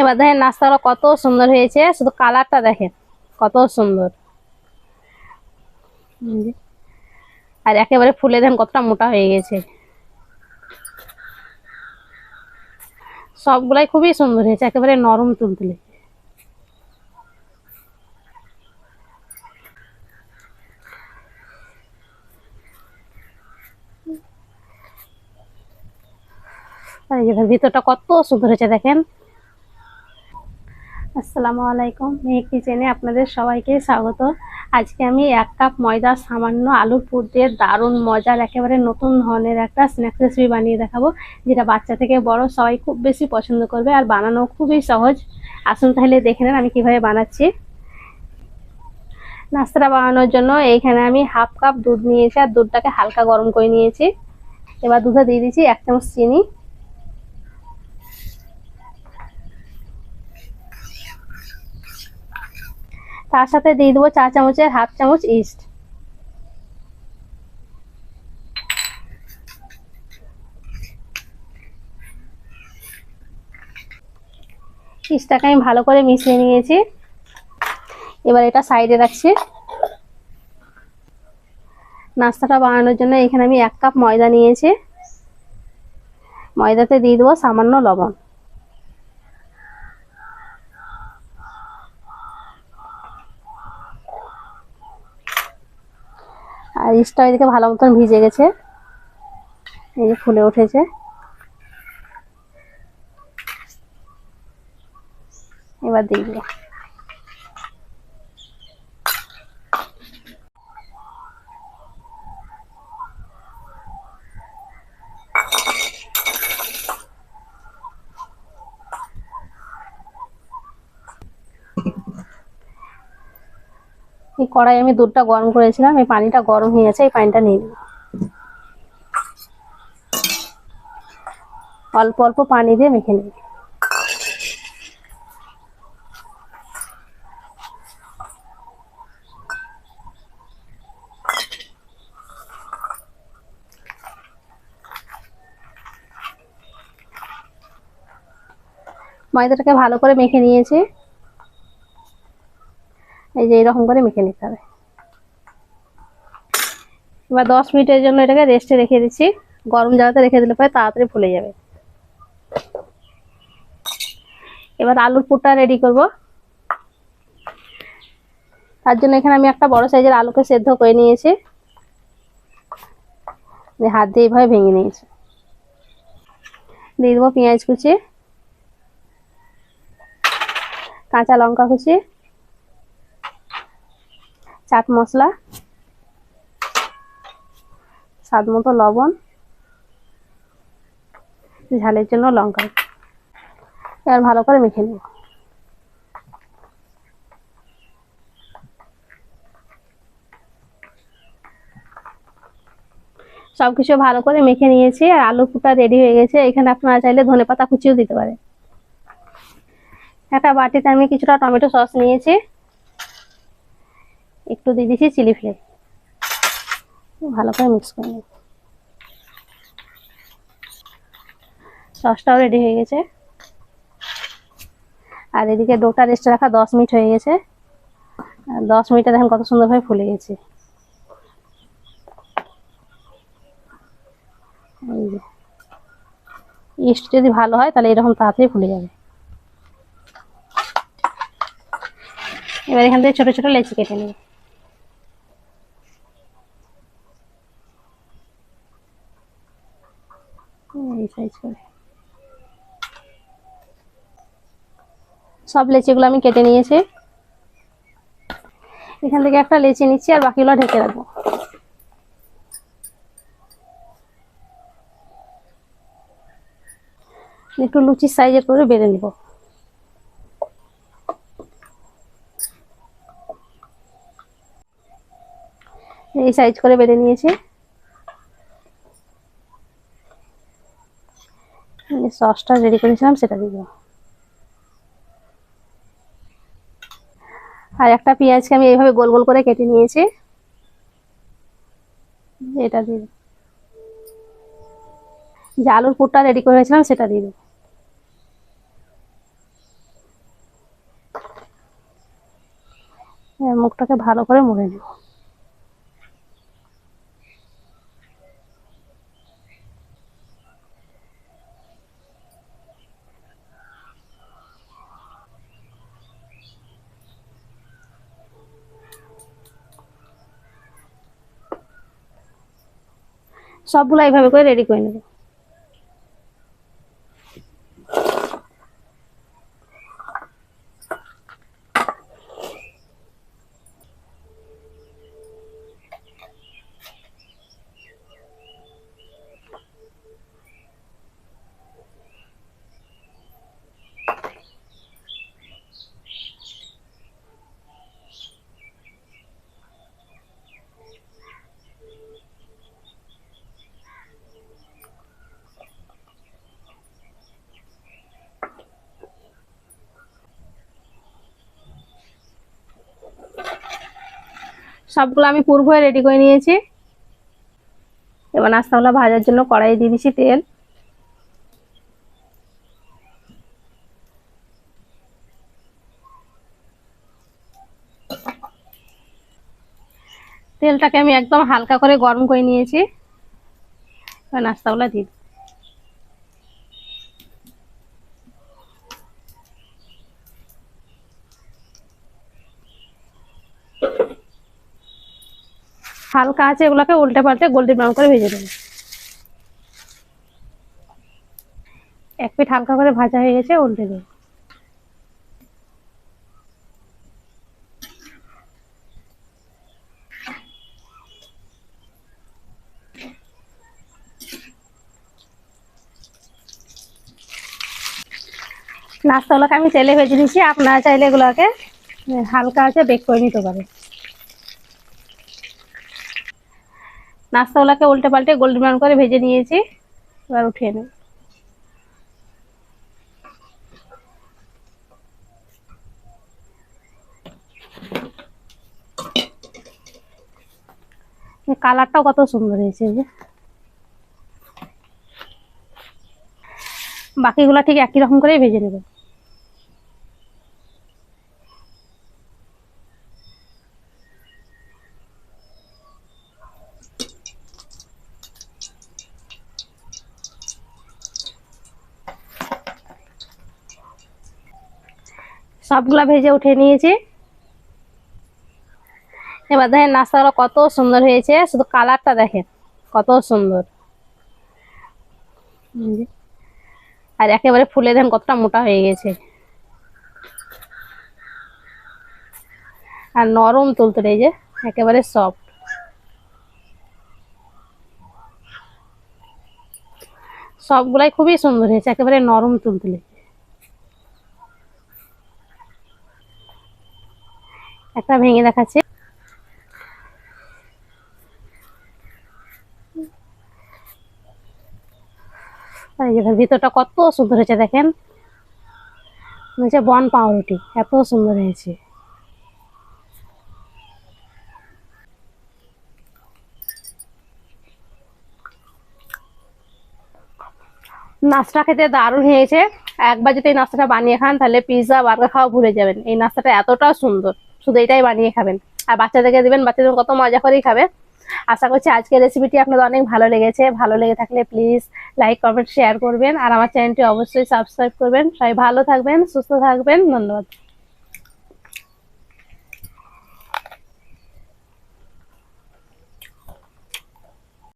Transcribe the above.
এবার দেখেন নাস্তাগুলো কত সুন্দর হয়েছে, শুধু কালারটা দেখেন, কত সুন্দর। আর একেবারে ফুলে দেখেন কতটা মোটা হয়ে গেছে। সবগুলাই খুবই সুন্দর হয়েছে, একেবারে নরম তুলতুলে। ভিতরটা কত সুন্দর হয়েছে দেখেন। আসসালামু আলাইকুম। মেয়ে কিচেনে আপনাদের সবাইকে স্বাগত। আজকে আমি এক কাপ ময়দা, সামান্য আলুর পুর দিয়ে দারুণ মজার, একেবারে নতুন ধরনের একটা স্ন্যাক্স রেসিপি বানিয়ে দেখাবো, যেটা বাচ্চা থেকে বড় সবাই খুব বেশি পছন্দ করবে আর বানানো খুবই সহজ। আসুন তাহলে দেখে নেন আমি কীভাবে বানাচ্ছি। নাস্তাটা বানানোর জন্য এইখানে আমি হাফ কাপ দুধ নিয়েছি আর দুধটাকে হালকা গরম করে নিয়েছি। এবার দুধে দিয়ে দিচ্ছি এক চামচ চিনি। তার সাথে দিয়ে দেবো চা চামচের হাফ চামচ ইস্ট। ইস্টটাকে আমি ভালো করে মিশিয়ে নিয়েছি। এবার এটা সাইডে রাখছি। নাস্তাটা বানানোর জন্য এখানে আমি এক কাপ ময়দা নিয়েছি। ময়দাতে দিয়ে দেবো সামান্য লবণ। আর ইস্টটা এদিকে ভালো মতন ভিজে গেছে। এই যে ফুলে উঠেছে। এবার দিয়ে এই কড়াই আমি দুধটা গরম করেছিলাম, এই পানিটা গরম হয়ে গেছে, এই পানিটা নিয়ে নেব অল্প অল্প পানি দিয়ে মেখে নিই ময়দাটাকে ভালো করে মেখে নিয়েছি। যে এরকম করে মেখে নিতে হবে। এবার দশ মিনিটের জন্য এটাকে রেস্টে রেখে দিচ্ছি। গরম জায়গাতে রেখে দিলে পরে তাড়াতাড়ি ফুলে যাবে। এবার আলুর পুরটা রেডি করব। তার জন্য এখানে আমি একটা বড় সাইজের আলুকে সেদ্ধ করে নিয়েছি। হাত দিয়ে এইভাবে ভেঙে নিয়েছি। দিয়ে দেবো পেঁয়াজ কুচি, কাঁচা লঙ্কা কুচি চাট মশলা, স্বাদ মতো লবণ, ঝালের জন্য লঙ্কা। এবার ভালো করে মেখে নেব। সব কিছু ভালো করে মেখে নিয়েছি আর আলু ফুটা রেডি হয়ে গেছে। এখানে আপনারা চাইলে ধনে পাতা কুচিও দিতে পারে একটা বাটিতে আমি কিছুটা টমেটো সস নিয়েছি। একটু দিয়ে দিচ্ছি চিলি ফ্লেক্স ভালো করে মিক্স করে নেব সসটাও রেডি হয়ে গেছে। আর এদিকে ডোটা রেস্টে রাখা দশ মিনিট হয়ে গেছে। দশ মিনিটে দেখেন কত সুন্দরভাবে ফুলে গেছে। ইস্ট যদি ভালো হয় তাহলে এরকম তাড়াতাড়ি ফুলে যাবে। এবার এখান থেকে ছোটো ছোটো লেচি কেটে নেব এই সাইজ করে সব লেচিগুলো আমি কেটে নিয়েছি। এখান থেকে একটা লেচি নিচ্ছি আর বাকিগুলো ঢেকে রাখব। একটু লুচি সাইজের করে বেড়ে নিব। এই সাইজ করে বেড়ে নিয়েছি। সসটা রেডি করেছিলাম সেটা দিব আর একটা পেঁয়াজকে আমি এইভাবে গোল গোল করে কেটে নিয়েছি। এটা দিয়ে যে আলুর পুরটা রেডি করে রেখেছিলাম, সেটা দিয়ে মুখটাকে ভালো করে মুড়ে নেব। সবগুলো এইভাবে করে রেডি করে নেব। সবগুলো আমি পূর্ব রেডি করে নিয়েছি। এবার নাস্তাগুলো ভাজার জন্য কড়াই দিয়ে দিচ্ছি তেল। তেলটাকে আমি একদম হালকা করে গরম করে নিয়েছি। এবার নাস্তাগুলো দিই হালকা আছে এগুলোকে উল্টে পাল্টে গোল্ডেন ব্রাউন করে ভেজে দেবো এক পিঠ হালকা করে ভাজা হয়ে গেছে, উল্টে দেবো। নাস্তাগুলোকে আমি তেলে ভেজে দিচ্ছি আপনারা চাইলে এগুলোকে হালকা আছে বেক করে নিতে পারে নাস্তাগুলোকে উল্টে পাল্টে গোল্ডেন ব্রাউন করে ভেজে নিয়েছি। এবার উঠিয়ে নেব। কালারটাও কত সুন্দর হয়েছে যে। বাকিগুলো ঠিক একই রকম করেই ভেজে নেব। সবগুলা ভেজে উঠে নিয়েছি। এবার দেখেন নাস্তাগুলো কত সুন্দর হয়েছে, শুধু কালারটা দেখেন, কত সুন্দর। আর একেবারে ফুলে দেন কতটা মোটা হয়ে গেছে। আর নরম তুলতুলে, এই যে, একেবারে সফট সবগুলাই খুবই সুন্দর হয়েছে, একেবারে নরম তুলতুলে। একটা ভেঙে দেখাচ্ছি। ভিতরটা কত সুন্দর হয়েছে দেখেন। বন পাউরুটি, এত সুন্দর হয়েছে। নাস্তা খেতে দারুণ হয়েছে। একবার যদি এই নাস্তাটা বানিয়ে খান, তাহলে পিৎজা বার্গার খাওয়া ভুলে যাবেন। এই নাস্তাটা এতটা সুন্দর। শুধু এটাই বানিয়ে খাবেন। আর বাচ্চাদেরকে দিবেন বাচ্চাদের কত মজা করেই খাবে। আশা করছি আজকের রেসিপিটি আপনাদের অনেক ভালো লেগেছে। ভালো লেগে থাকলে প্লিজ লাইক কমেন্ট শেয়ার করবেন। আর আমার চ্যানেলটি অবশ্যই সাবস্ক্রাইব করবেন। সবাই ভালো থাকবেন, সুস্থ থাকবেন। ধন্যবাদ।